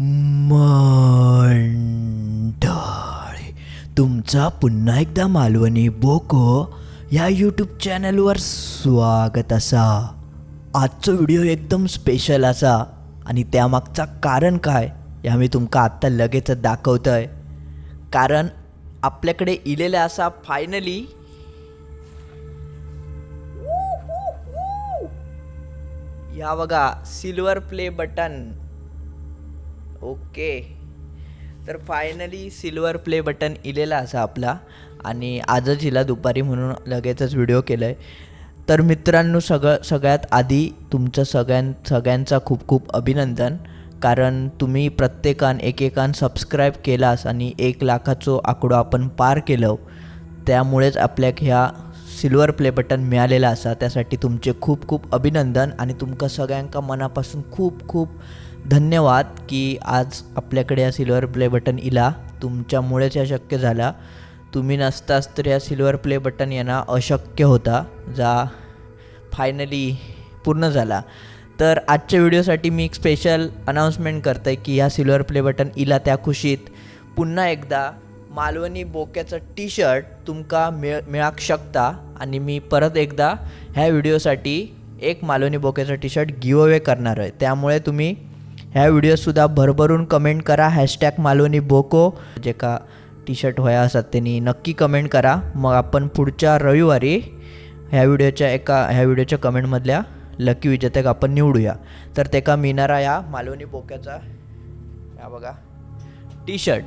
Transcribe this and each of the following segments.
मंडळी तुमचा पुन्हा एकदा मालवणी बोको या यूट्यूब चॅनलवर स्वागत असा. आजचो व्हिडिओ एकदम स्पेशल असा. आणि त्यामागचा कारण काय हे आम्ही तुमका आत्ता लगेच दाखवतोय. कारण आपल्याकडे इलेला असा फायनली या बघा सिल्वर प्ले बटन ओके. तर फायनली सिल्वर प्ले बटन इलेला असा आपला. आणि आजच हिला दुपारी म्हणून लगेचच व्हिडिओ केला आहे तर मित्रांनो सगळं सगळ्यात आधी तुमचं सगळ्यां सगळ्यांचा खूप खूप अभिनंदन. कारण तुम्ही प्रत्येकान एकेकान सबस्क्राईब केलास आणि एक लाखाचो आकडो आपण पार केलं त्यामुळेच आपल्याक ह्या सिल्वर प्ले बटन मिळालेलं असा. त्यासाठी तुमचे खूप खूप अभिनंदन. आणि तुमका सगळ्यांका मनापासून खूप खूप धन्यवाद की आज आपल्याकडे या सिल्वर प्ले बटन इला. तुमच्यामुळेच या शक्य झाला. तुम्ही नसताच तर या सिल्वर प्ले बटन येणं अशक्य होता जा फायनली पूर्ण झाला. तर आजच्या व्हिडिओसाठी मी एक स्पेशल अनाऊन्समेंट करतो आहे की ह्या सिल्वर प्ले बटन इला त्या खुशीत पुन्हा एकदा मालवणी बोक्याचं टी शर्ट तुमका मिळ मिळाक शकता. आणि मी परत एकदा ह्या व्हिडिओसाठी एक मालवणी बोक्याचं टी शर्ट गिव अवे करणार आहे. त्यामुळे तुम्ही ह्या व्हिडिओसुद्धा भरभरून कमेंट करा. हॅशटॅग मालवणी बोको. जे का टी शर्ट होया असतात त्यांनी नक्की कमेंट करा. मग आपण पुढच्या रविवारी ह्या व्हिडिओच्या एका ह्या व्हिडिओच्या कमेंटमधल्या लकी विजेत्याक आपण निवडूया. तर ते का मिनारा या मालवणी बोक्याचा या बघा टी शर्ट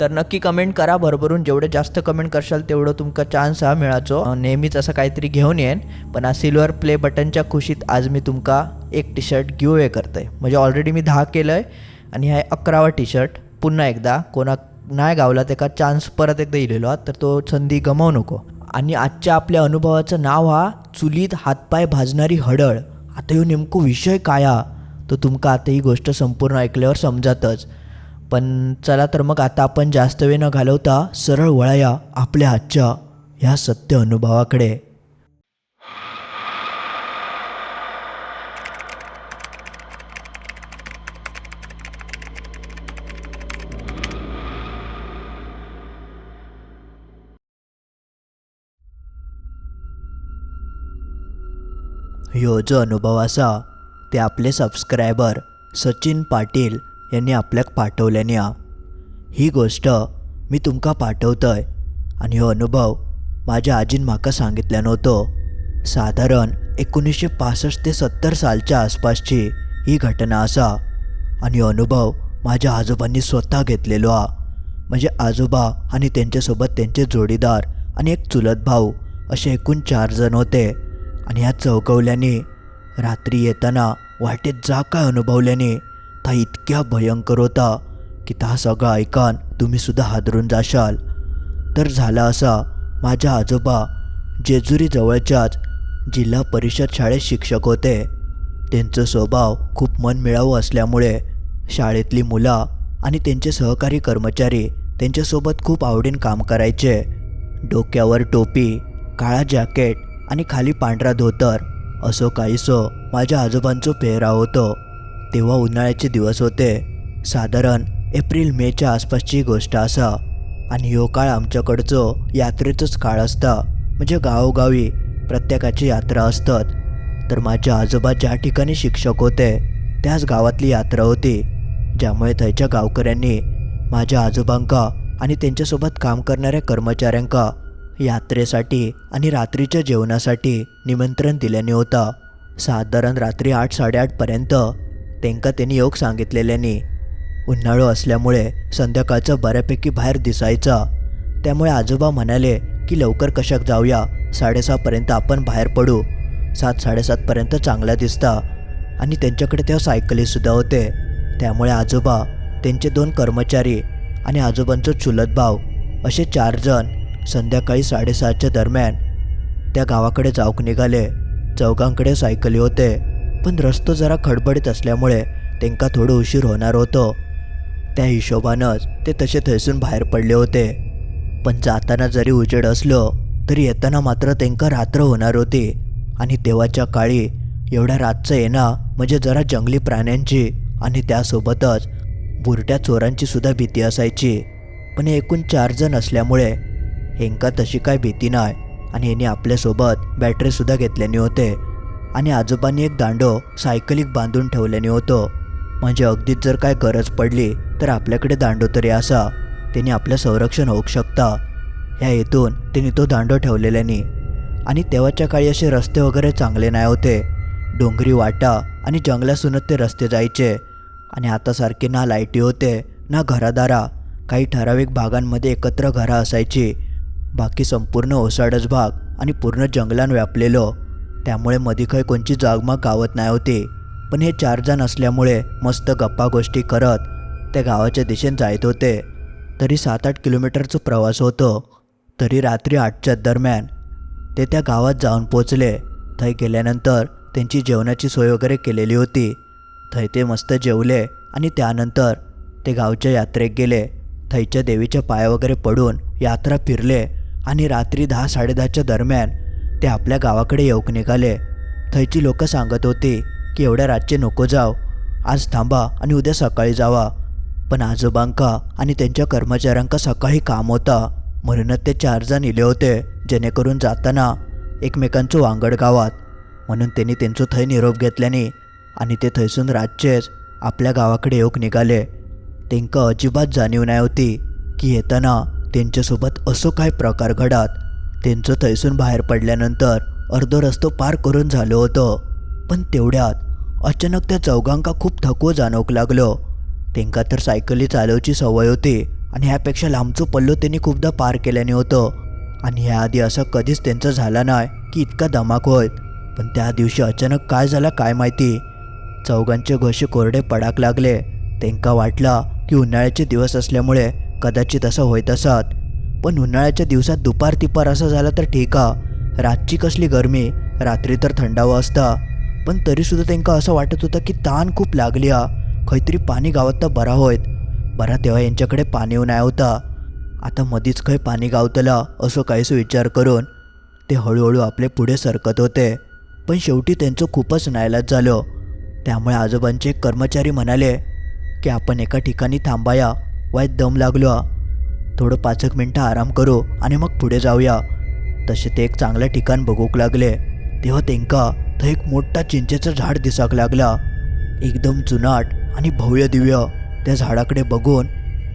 तर नक्की कमेंट करा. भरभरून जेवढे जास्त कमेंट करशाल तेवढं तुमका चान्स हा मिळाचो नेहमीच असं काहीतरी घेऊन येईन पण हा सिल्वर प्ले बटनच्या खुशीत आज मी तुमका एक टी शर्ट गिव अवे करतोय. म्हणजे ऑलरेडी मी दहा केलं आहे आणि हा अकरावा टी शर्ट पुन्हा एकदा कोणा नाही गावला त्याका चान्स परत एकदा इलेलो तर तो संधी गमावू नको. आणि आजच्या आपल्या अनुभवाचं नाव हा चुलीत हातपाय भाजणारी हडळ. आता ह्यो नेमको विषय काय हा? तो तुमका आता ही गोष्ट संपूर्ण ऐकल्यावर समजातच. पण चला तर मग आता आपण जास्त वेळ न घालवता सरळ वळाया आपल्या आजच्या ह्या सत्य अनुभवाकडे. ह्यो जो अनुभव असा ते आपले सबस्क्रायबर सचिन पाटील यांनी आपल्याक पाठवल्याने हा ही गोष्ट मी तुमका पाठवतय. आणि हो अनुभव माझ्या आजीन म्हाका सांगितल्यान होतो साधारण एकोणीसशे पासष्ट ते सत्तर सालच्या आसपासची ही घटना असा. आणि हो अनुभव माझ्या आजोबांनी स्वतः घेतलेलो हा म्हणजे आजोबा आणि त्यांच्यासोबत त्यांचे जोडीदार आणि एक चुलत भाऊ असे एकूण चार जण होते. आणि ह्या चौकवल्याने रात्री येताना वाटेत जा काय अनुभवल्याने हा इतक्या भयंकर होता की ता सगळं ऐकान तुम्ही सुद्धा हादरून जाशाल? तर झाला असा माझ्या आजोबा जेजुरी जवळच्याच जिल्हा परिषद शाळेत शिक्षक होते. त्यांचं स्वभाव खूप मनमिळावू असल्यामुळे शाळेतली मुलं आणि त्यांचे सहकारी कर्मचारी त्यांच्यासोबत खूप आवडीन काम करायचे. डोक्यावर टोपी काळा जॅकेट आणि खाली पांढरा धोतर असो काहीसो माझ्या आजोबांचं पेहराव होतं. तेव्हा उन्हाळ्याचे दिवस होते. साधारण एप्रिल मेच्या आसपासची गोष्ट असा. आणि ह्यो काळ आमच्याकडचो यात्रेचोच काळ असता. म्हणजे गावोगावी प्रत्येकाची यात्रा असतात. तर माझे आजोबा ज्या ठिकाणी शिक्षक होते त्याच गावातली यात्रा होती. ज्यामुळे थंयच्या गावकऱ्यांनी माझ्या आजोबांका आणि त्यांच्यासोबत काम करणाऱ्या कर्मचाऱ्यांका यात्रेसाठी आणि रात्रीच्या जेवणासाठी निमंत्रण दिल्याने होता. साधारण रात्री आठ साडेआठपर्यंत तेंका त्यांनी योग सांगितलेल्यानी उन्हाळो असल्यामुळे संध्याकाळचं बऱ्यापैकी बाहेर दिसायचा. त्यामुळे आजोबा म्हणाले की लवकर कशाक जाऊया? साडेसहापर्यंत आपण बाहेर पडू. सात साडेसातपर्यंत चांगला दिसता. आणि त्यांच्याकडे तेव्हा सायकलीसुद्धा होते. त्यामुळे आजोबा त्यांचे दोन कर्मचारी आणि आजोबांचा चुलत भाव असे चार जण संध्याकाळी साडेसहाच्या दरम्यान त्या गावाकडे जाऊक निघाले. चौघांकडे सायकली होते. पण रस्तो जरा खडबडीत असल्यामुळे त्यांका थोडं उशीर होणार होतं. त्या हिशोबानंच ते तसे थैसून बाहेर पडले होते. पण जाताना जरी उजेड असलो तरी येताना मात्र त्यांका रात्र होणार होती. आणि तेव्हाच्या काळी एवढ्या रातचं येणं म्हणजे जरा जंगली प्राण्यांची आणि त्यासोबतच बुरट्या चोरांची सुद्धा भीती असायची. पण एकूण चार जण असल्यामुळे हेंका तशी काय भीती नाही आणि यांनी आपल्यासोबत बॅटरीसुद्धा घेतल्याने होते. आणि आजोबांनी एक दांडो सायकलीक बांधून ठेवल्याने होतो. म्हणजे अगदीच जर काय गरज पडली तर आपल्याकडे दांडो तरी असा. त्यांनी आपलं संरक्षण होऊ शकता. ह्या हेतून त्यांनी तो दांडो ठेवलेल्यानी. आणि तेव्हाच्या काळी असे रस्ते वगैरे चांगले नाही होते. डोंगरी वाटा आणि जंगलासूनच ते रस्ते जायचे. आणि आतासारखे ना लाईटी होते ना घरादारा. काही ठराविक भागांमध्ये एकत्र घरं असायची. बाकी संपूर्ण ओसाडच भाग आणि पूर्ण जंगलान व्यापलेलो. त्यामुळे मधी कोणची जागमाग गावत नाही होती. पण हे चार जण असल्यामुळे मस्त गप्पा गोष्टी करत त्या गावाच्या दिशेने जायत होते. तरी सात आठ किलोमीटरचा प्रवास होतो. तरी रात्री आठच्या दरम्यान ते त्या गावात जाऊन पोचले. थंय गेल्यानंतर त्यांची जेवणाची सोय वगैरे केलेली होती. थंय ते मस्त जेवले आणि त्यानंतर ते गावच्या यात्रेक गेले. थैच्या देवीच्या पाया वगैरे पडून यात्रा फिरले आणि रात्री दहा साडेदहाच्या दरम्यान ते आपल्या गावाकडे येऊक निघाले. थैची लोक सांगत होती की एवढ्या रातचे नको जाव. आज थांबा आणि उद्या सकाळी जावा. पण आजोबांका आणि त्यांच्या कर्मचाऱ्यांका सकाळी काम होता. म्हणूनच ते चार जण इले होते जेणेकरून जाताना एकमेकांचं वांगड गावात. म्हणून त्यांनी त्यांचं थंय निरोप घेतल्याने आणि ते थंयसून रातचेच आपल्या गावाकडे येऊक निघाले. तेंका अजिबात जाणीव नाही होती की येताना त्यांच्यासोबत असो काय प्रकार घडात. त्यांचं थैसून बाहेर पडल्यानंतर अर्धो रस्तो पार करून झालो होतं. पण तेवढ्यात अचानक त्या चौघांका खूप थकवो जाणवक लागलो. त्यांका तर सायकली चालवची सवय होती आणि ह्यापेक्षा लांबचो पल्लो त्यांनी खूपदा पार केल्याने होतं. आणि ह्याआधी असं कधीच त्यांचं झालं नाही की इतका धमाक होत. पण त्या दिवशी अचानक काय झालं काय माहिती? चौघांचे घोषे कोरडे पडाक लागले. त्यांका वाटला की उन्हाळ्याचे दिवस असल्यामुळे कदाचित असं होत असत. पण उन्हाळ्याच्या दिवसात दुपार तिपार असं झालं तर ठीक. आ रातची कसली गरमी? रात्री तर थंडावं असता. पण तरीसुद्धा त्यांका असं वाटत होतं की ताण खूप लागली आ खैतरी पाणी गावात तर बरा होयत. बरा तेव्हा यांच्याकडे पाणी नाही होता. आता मधीच खंय पाणी गावतला असं काहीसं विचार करून ते हळूहळू आपले पुढे सरकत होते. पण शेवटी त्यांचं खूपच नायलाज झालं. त्यामुळे आजोबांचे कर्मचारी म्हणाले की आपण एका ठिकाणी थांबाया. वाईट दम लागलो. आ. थोडं पाच एक मिनटं आराम करू आणि मग पुढे जाऊया. तसे ते एक चांगलं ठिकाण बघूक लागले. तेव्हा त्यांका थंय एक मोठा चिंचेचं झाड दिसाक लागला. एकदम जुनाट आणि भव्य दिव्य. त्या झाडाकडे बघून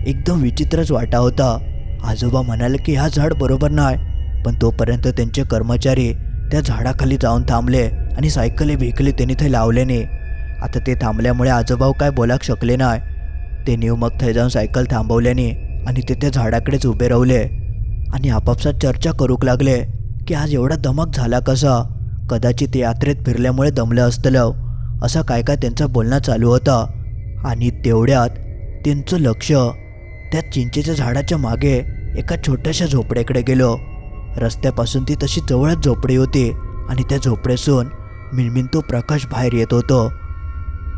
एकदम विचित्रच वाटा होता. आजोबा म्हणाले की हा झाड बरोबर नाही. पण तोपर्यंत त्यांचे कर्मचारी त्या झाडाखाली जाऊन थांबले आणि सायकली भिकली त्यांनी ते लावल्याने. आता ते थांबल्यामुळे आजोबा काय बोलाक शकले नाही. ते न्यू मग थंय जाऊन सायकल थांबवल्याने. आणि ते त्या झाडाकडेच उभे रावले आणि आपापसात चर्चा करूक लागले की आज एवढा दमक झाला कसा? कदाचित यात्रेत फिरल्यामुळे दमलं असतलं असा काय काय त्यांचा बोलणं चालू होता. आणि तेवढ्यात त्यांचं लक्ष त्या चिंचेच्या झाडाच्या मागे एका छोट्याशा झोपड्याकडे गेलो. रस्त्यापासून ती तशी जवळच झोपडी होती आणि त्या झोपड्यासून मिणमिणतो प्रकाश बाहेर येत होतो.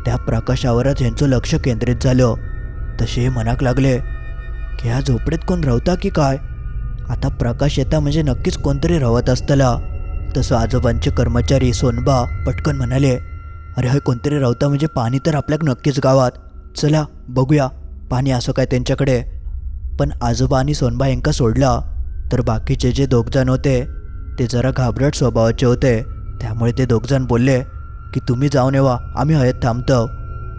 त्या प्रकाशावरच यांचं लक्ष केंद्रित झालं. तसेही मनाक लागले की ह्या झोपडीत कोण राहता की काय? आता प्रकाश येता म्हणजे नक्कीच कोणतरी राहत असतला. तसं आजोबांचे कर्मचारी सोनबा पटकन म्हणाले अरे हय कोणतरी राहता म्हणजे पाणी तर आपल्याक नक्कीच गावात. चला बघूया पाणी असं काय त्यांच्याकडे. पण आजोबा आणि सोनबा यांका सोडला. तर बाकीचे जे दोघजण होते ते जरा घाबरट स्वभावाचे होते. त्यामुळे ते दोघजण बोलले की तुम्ही जाऊन येवा आम्ही हयत थांबतो.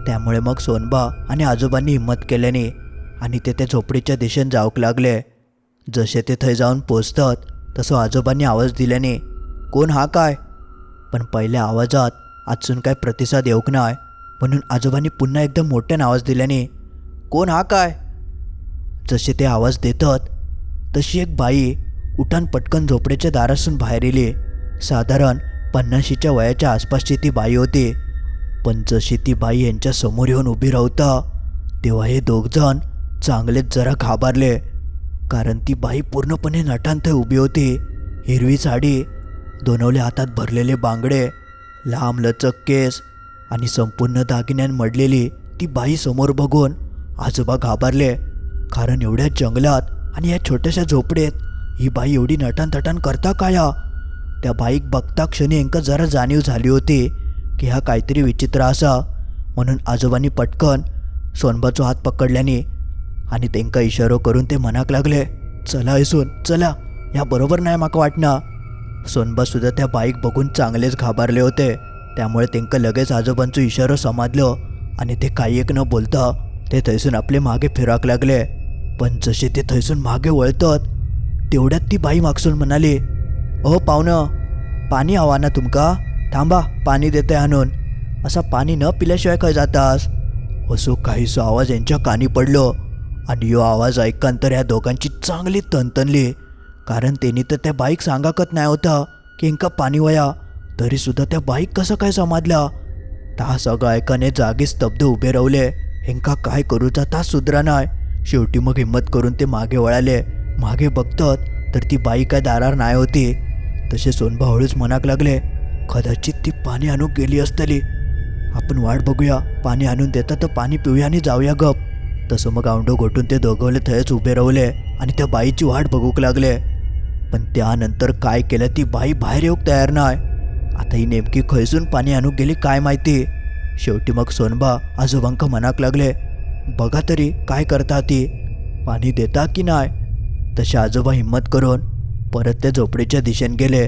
त्यामुळे मग सोनबा आणि आजोबांनी हिंमत केल्याने आणि ते त्या झोपडीच्या दिशेने जाऊक लागले. जसे ते थंय जाऊन पोचतात तसं आजोबांनी आवाज दिल्याने कोण हा काय? पण पहिल्या आवाजात आजून काय प्रतिसाद येऊक नाही म्हणून आजोबांनी पुन्हा एकदम मोठ्याने आवाज दिल्याने कोण हा काय? जसे ते आवाज देतात तशी एक बाई उठान पटकन झोपड्याच्या दारासून बाहेर येली. साधारण पन्नाशीच्या वयाच्या आसपासची ती बाई होती. पण जशी ती बाई यांच्या समोर येऊन उभी राहता तेव्हा हे दोघजण चांगलेच जरा घाबरले. कारण ती बाई पूर्णपणे नटांत उभी होती. हिरवी साडी दोनवले हातात भरलेले बांगडे लांब लचक केस आणि संपूर्ण दागिन्यान मडलेली ती बाई समोर बघून आजोबा घाबरले. कारण एवढ्या जंगलात आणि या छोट्याशा झोपडेत ही बाई एवढी नटानथटान करता काया? त्या बाईक बघता क्षणी यांका जरा जाणीव झाली होती की हा काहीतरी विचित्र असा. म्हणून आजोबांनी पटकन सोनबाचो हात पकडल्याने आणि तेंका इशारो करून ते मनाक लागले चला ऐसून चला ह्या बरोबर नाही माका वाटना. सोनबा सुद्धा त्या बाईक बघून चांगलेच घाबरले होते. त्यामुळे तेंका लगेच आजोबांचो इशारो समजलो आणि ते काही एक न बोलता ते थंयसून आपले मागे फिराक लागले. पण जसे ते थंयसून मागे वळतात तेवढ्यात ती बाई मागसून म्हणाली अहो पाहुणं पाणी हवा ना तुमका? थांबा पाणी देते आणून असा पाणी न पिल्याशिवाय काय जातास? असो काहीसो आवाज यांच्या कानी पडलो. आणि यो आवाज तर या दोघांची चांगली तनतनली. कारण त्यांनी तर त्या बाईक सांगाकत नाही होता की इंका पाणी वया. तरीसुद्धा त्या बाईक कसं काय समजल्या ता सगळं ऐकाने जागी स्तब्ध उभे रावले हेंका काय करूचा ता सुधरा नाही शेवटी मग हिंमत करून ते मागे वळाले. मागे बघतात तर ती बाई काय दारार नाही होती. तसे सोनबा हळूच मनाक लागले कदाचित ती पाणी आणून गेली असतली. आपण वाट बघूया. पाणी आणून देतात तर पाणी पिऊया आणि जाऊया गप. तसं मग औंडो घोटून ते दोघवले थयच उभे रावले आणि त्या बाईची वाट बघूक लागले. पण त्यानंतर काय केलं ती बाई बाहेर येऊक तयार नाही आता ही नेमकी खैसून पाणी आणूक गेली काय माहिती? शेवटी मग सोनबा आजोबांक मनाक लागले बघा तरी काय करता ती? पाणी देता की नाही तसे आजोबा हिंमत करून परत त्या झोपडीच्या दिशेने गेले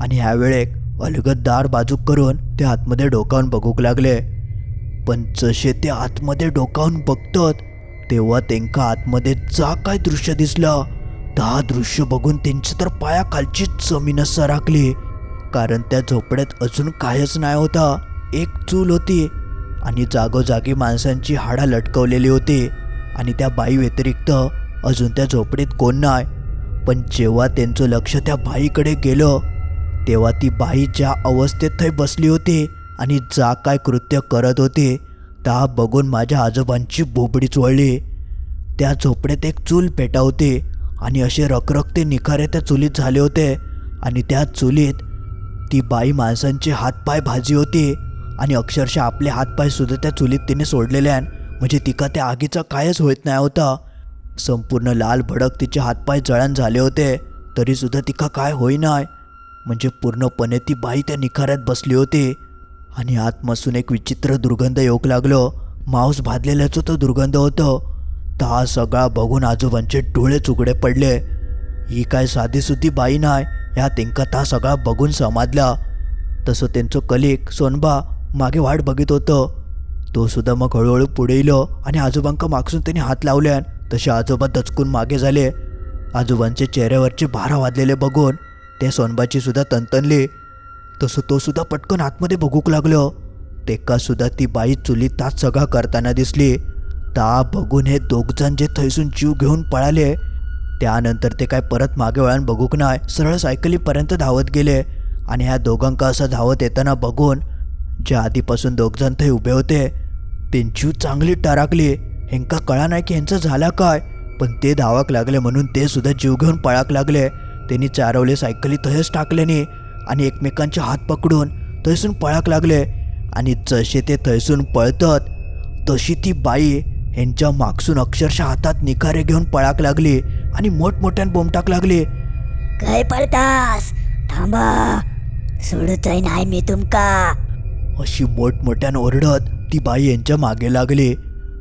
आणि ह्यावेळेक अलगद दार बाजूक करून ते आतमध्ये डोकावून बघूक लागले. पण जसे ते आतमध्ये डोकावून बघतात तेव्हा त्यांका आतमध्ये जा काय दृश्य दिसलं. ता दृश्य बघून त्यांची तर पायाखालची जमीन सराकली कारण त्या झोपड्यात अजून कायच नाही होता. एक चूल होती. आणि जागोजागी माणसांची हाडा लटकवलेली होती. आणि त्या बाई व्यतिरिक्त अजून त्या झोपडीत कोण नाही. पण जेव्हा त्यांचं लक्ष त्या बाईकडे गेलं तेव्हा ती बाई ज्या अवस्थेत थंय बसली होती आणि जा काय कृत्य करत होती ताप बघून माझ्या आजोबांची बोबडी चोळली. त्या झोपड्यात एक चूल पेटा होती आणि असे रखरखते निखारे त्या चुलीत झाले होते. आणि त्या चुलीत ती बाई माणसांचे हातपाय भाजी होती आणि अक्षरशः आपले हातपाय सुद्धा त्या चुलीत तिने सोडलेल्यान म्हणजे तिका त्या आगीचा कायच होत नाही होता. संपूर्ण लाल भडक तिचे हातपाय जळण झाले होते. तरीसुद्धा तिका काय होईना म्हणजे पूर्णपणे ती बाई त्या निखाऱ्यात बसली होती. आणि आतमसून एक विचित्र दुर्गंध येऊक लागलो. मांस भाजलेल्याचं तो दुर्गंध होतं. ता सगळा बघून आजोबांचे डोळे चुकडे पडले. ही काय साधीसुद्धी बाई नाही ह्या तेंका ता सगळा बघून समाजला. तसं त्यांचं कलिक सोनबा मागे वाट बघित होतं. तो सुद्धा मग हळूहळू पुढे येलो आणि आजोबांका मागसून त्यांनी हात लावल्यान तसे आजोबा दचकून मागे झाले. आजोबांचे चेहऱ्यावरचे भारा वाजलेले बघून ते सोनबाची सुद्धा तनतनली. तसं तो सुद्धा पटकन आतमध्ये बघूक लागलो. तेका सुद्धा ती बाई चुलीत ताच सगळा करताना दिसली. ता बघून हे दोघजण जे थैसून जीव घेऊन पळाले त्यानंतर ते काय परत मागे वळण बघूक नाही सरळ सायकलीपर्यंत धावत गेले. आणि ह्या दोघांका असं धावत येताना बघून जे आधीपासून दोघजण थंय उभे होते त्यांची चांगली टराकली. हेंका कळा नाही की ह्यांचं झाला काय पण ते धावाक लागले म्हणून ते सुद्धा जीव घेऊन पळाक लागले. त्यांनी चारवले सायकली तहेच टाकल्याने आणि एकमेकांचे हात पकडून थैसून पळाक लागले. आणि जसे ते थैसून पळतात तशी ती बाई ह्यांच्या मागसून अक्षरशः हातात निखारे घेऊन पळाक लागली आणि मोठमोठ्यान बोमटाक लागली. काय पळतास? थांबा. सोडतय नाही मी तुमका. अशी मोठमोठ्यान ओरडत ती बाई यांच्या मागे लागली.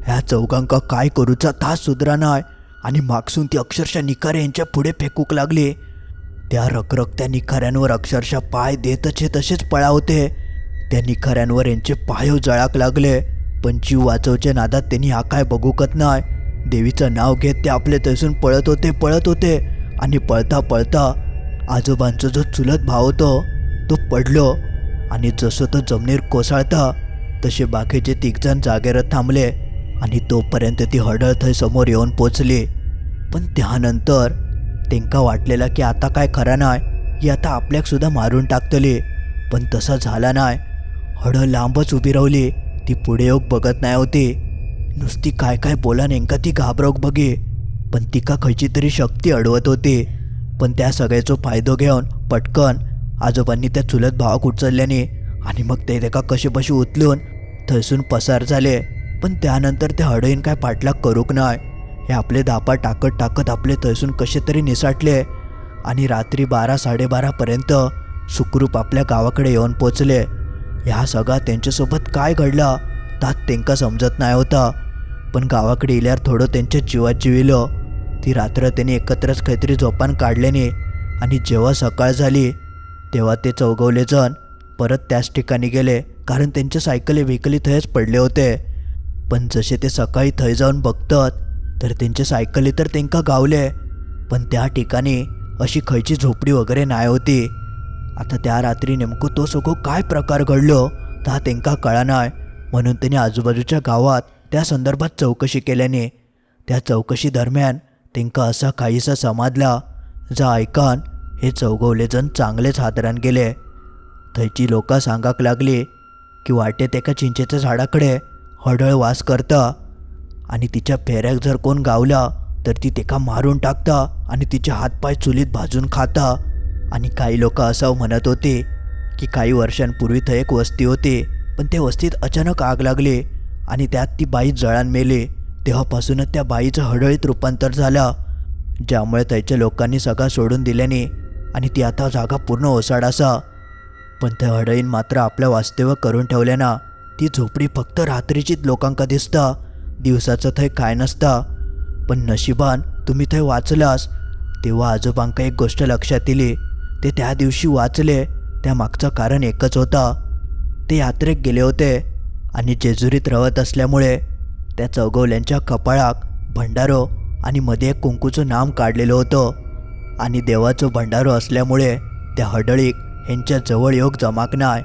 ह्या चौघांका काय करूचा तास सुधरा नाही आणि मागसून ती अक्षरशः निखारे यांच्या पुढे फेकूक लागली. त्या रखरखत्या निखाऱ्यांवर अक्षरशः पाय देतच हे तसेच पळावते. त्या निखाऱ्यांवर यांचे पाय जळाक लागले पण जीव वाचवच्या नादात त्यांनी हा काय बघूकत नाही. देवीचं नाव घेत ते आपले तसून पळत होते पळत होते आणि पळता पळता आजोबांचा जो चुलत भाव होतो तो पडलो आणि जसं तो जमिनीवर कोसळता तसे बाकीचे तिघजण जागेवर थांबले आणि तोपर्यंत ती हडळ थंय समोर येऊन पोचली. पण त्यानंतर टेंका वाटलेला की आता काय खरा नाही ही आता आपल्याक सुद्धा मारून टाकतली. पण तसा झाला नाही. हडं लांबच उभी रावली ती पुढे येऊक बघत नाही होती. नुसती काय काय बोला नेमका ती घाबरवक बघे. पण तिका खयची तरी शक्ती अडवत होती. पण त्या सगळ्याचो फायदो घेऊन पटकन आजोबांनी त्या चुलत भावाक उचलल्याने आणि मग ते त्याका कसे उचलून थंयसून पसार झाले. पण त्यानंतर ते हडईन काय पाठलाग करूक नाही. हे आपले दापा टाकत टाकत आपले थंयसून कसे तरी निसाटले आणि रात्री बारा साडेबारापर्यंत सुखरूप आपल्या गावाकडे येऊन पोचले. ह्या सगळा त्यांच्यासोबत काय घडला? तात त्यांका समजत नाही होता. पण गावाकडे इल्यावर थोडं त्यांच्या जीवात जिविलं. ती रात्र त्यांनी एकत्रच काहीतरी झोपान काढल्याने आणि जेव्हा सकाळ झाली तेव्हा ते चौगवले जण परत त्याच ठिकाणी गेले कारण त्यांच्या सायकली विकली थंयच पडले होते. पण जसे ते सकाळी थंय जाऊन बघतात तर तेंचे सायकली तर त्यांका गावले पण त्या ठिकाणी अशी खयची झोपडी वगैरे नाही होती. आता त्या रात्री नेमकं तो सगळं काय प्रकार घडलो ता त्यांका कळा म्हणून त्यांनी आजूबाजूच्या गावात त्या संदर्भात चौकशी केल्याने त्या चौकशी दरम्यान त्यांका असा काहीसा समाजला. जा ऐकान हे चौगवले जण चांगलेच हादरान गेले. थंयची लोकां सांगाक लागली की वाटे तेका चिंचेच्या झाडाकडे हडळ वास करता आणि तिच्या फेऱ्याक जर कोण गावला तर ती तेका मारून टाकता आणि तिचे हातपाय चुलीत भाजून खाता. आणि काही लोक असं म्हणत होते की काही वर्षांपूर्वी थंय एक वस्ती होते पण त्या वस्तीत अचानक आग लागले आणि त्यात ती बाई जळान मेले. तेव्हापासूनच त्या बाईचं हडळीत रूपांतर झालं ज्यामुळे त्याच्या लोकांनी सगळा सोडून दिल्याने आणि ती आता जागा पूर्ण ओसाड असा. पण त्या हडळीन मात्र आपलं वास्तव्य करून ठेवल्याना ती झोपडी फक्त रात्रीचीच लोकांका दिसता दिवसाचं थंय काय नसता. पण नशिबान तुम्ही थंय वाचलास तेव्हा आजोबांका एक गोष्ट लक्षात येली. ते त्या दिवशी वाचले त्या मागचं कारण एकच होता. ते यात्रेक गेले होते आणि जेजुरीत रवत असल्यामुळे त्या चौगवल्यांच्या कपाळाक भंडारो आणि मध्ये एक कुंकूचं नाम काढलेलं होतं. आणि देवाचं भंडारो असल्यामुळे त्या हडळीक ह्यांच्या जवळ योग जमाक नाय.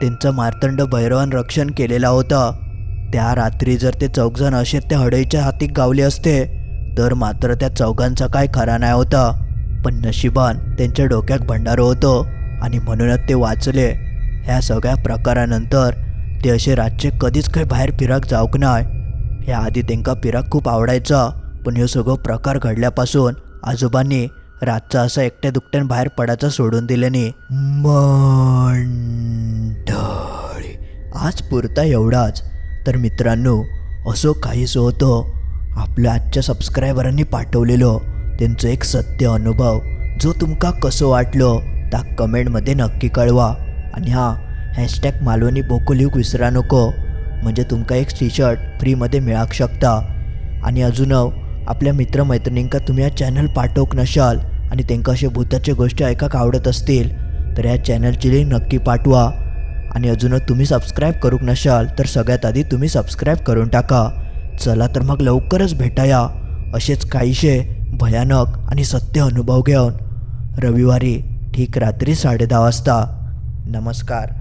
त्यांचं मार्तंड भैरवान रक्षण केलेला होता. त्या रात्री जर ते चौघजण असे त्या हडईच्या हाती गावले असते तर मात्र त्या चौघांचा काय खरा नाही होता. पण नशिबान त्यांच्या डोक्यात भंडारो होतो आणि म्हणूनच ते वाचले. ह्या सगळ्या प्रकारानंतर ते असे रातचे कधीच काही बाहेर फिराक जाऊक नाय. ह्या आधी त्यांना फिराक खूप आवडायचा पण ह्यो सगळं प्रकार घडल्यापासून आजोबांनी रातचा असा एकट्या दुकट्यान बाहेर पडायचा सोडून दिल्याने मंडळी आज पुरता एवढाच. तर मित्रांनो असं काहीच होतं. आपल्या आजच्या सबस्क्रायबरांनी पाठवलेलं त्यांचं एक सत्य अनुभव जो तुमका कसं वाटलं त्या कमेंटमध्ये नक्की कळवा. आणि हा हॅशटॅग मालवणी बोको विसरा नको. म्हणजे तुमका एक टी शर्ट फ्रीमध्ये मिळाक शकता. आणि अजून आपल्या मित्रमैत्रिणींका तुम्ही हा चॅनल पाठवूक नशाल आणि त्यांका असे भूताच्या गोष्टी ऐकाक आवडत असतील तर या चॅनलची लिंक नक्की पाठवा. आणि अजून तुम्ही सबस्क्राईब करूक नशाल तर सगळ्यात आधी तुम्ही सबस्क्राईब करून टाका. चला तर मग लवकरच भेटाया. असेच काहीशे भयानक आणि सत्य अनुभव घेऊन. रविवारी ठीक रात्री साडेदहा वाजता. नमस्कार.